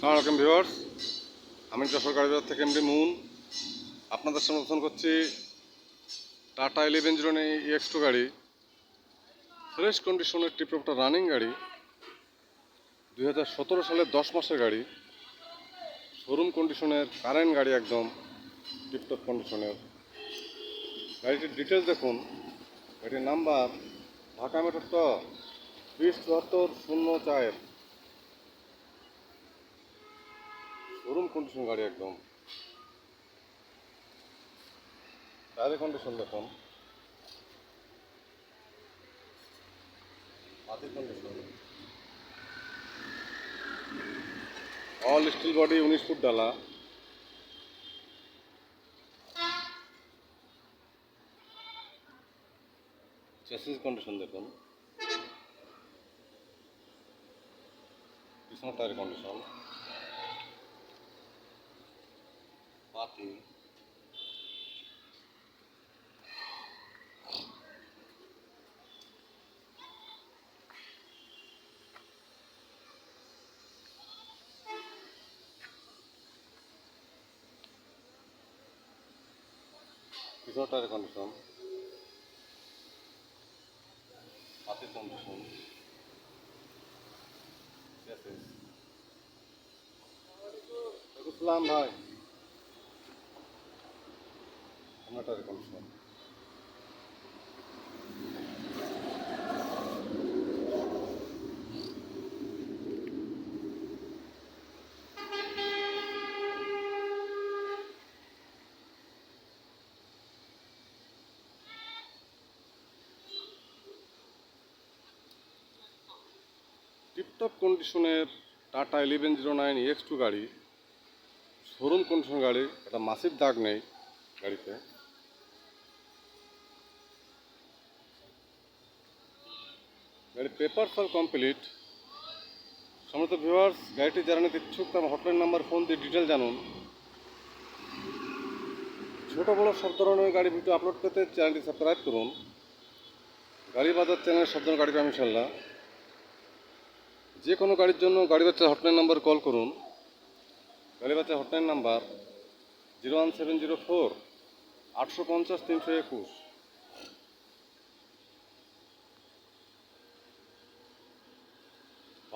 সালাম আলাইকুম ভিউয়ার্স। আমি যশোর গাড়ি বাজার থেকে এমডি মুন। আপনাদের সমর্থন করছি Tata eleven zero X two গাড়ি। ফ্রেশ কন্ডিশনের টিপটপটা রানিং গাড়ি। দুই হাজার সতেরো সালের দশ মাসের গাড়ি। শোরুম কন্ডিশনের কারেন্ট গাড়ি একদম টিপটপ কন্ডিশনের। গাড়িটির ডিটেলস দেখুন। গাড়ির নাম্বার ঢাকা মেট্রো ট বিশ চুয়াত্তর শূন্য চার শোরুম কন্ডিশন গাড়ি একদম? টায়ারের কন্ডিশন দেখুন। অল স্টিল বডি উনিশ ফুট ডালা। চেসিস কন্ডিশন দেখুন। পিছনের টায়ার কন্ডিশন পিছনের টায়ার কন্ডিশন পাতির কন্ডিশন ভাই টিপটপ কন্ডিশনের Tata eleven zero nine X two গাড়ি শোরুম কন্ডিশন গাড়ি, একটা মাসির দাগ নেই গাড়িতে। গাড়ির পেপার ফল কমপ্লিট সমস্ত ভিউয়ার্স গাড়িটি যারা নিতে ইচ্ছুক তার হটলাইন নাম্বার ফোন দিয়ে ডিটেল জানুন। ছোটো বড়ো সব ধরনের গাড়ি ভিডিও আপলোড পেতে চ্যানেলটি সাবস্ক্রাইব করুন। গাড়ি বাজার চ্যানেল সব ধরনের গাড়ি পাবেন ইনশাল্লাহ যে কোনো গাড়ির জন্য গাড়ি বাচ্চার হটলাইন নাম্বার কল করুন। গাড়ি বাচ্চার hotline number zero one seven zero four আটশো পঞ্চাশ, তিনশো একুশ।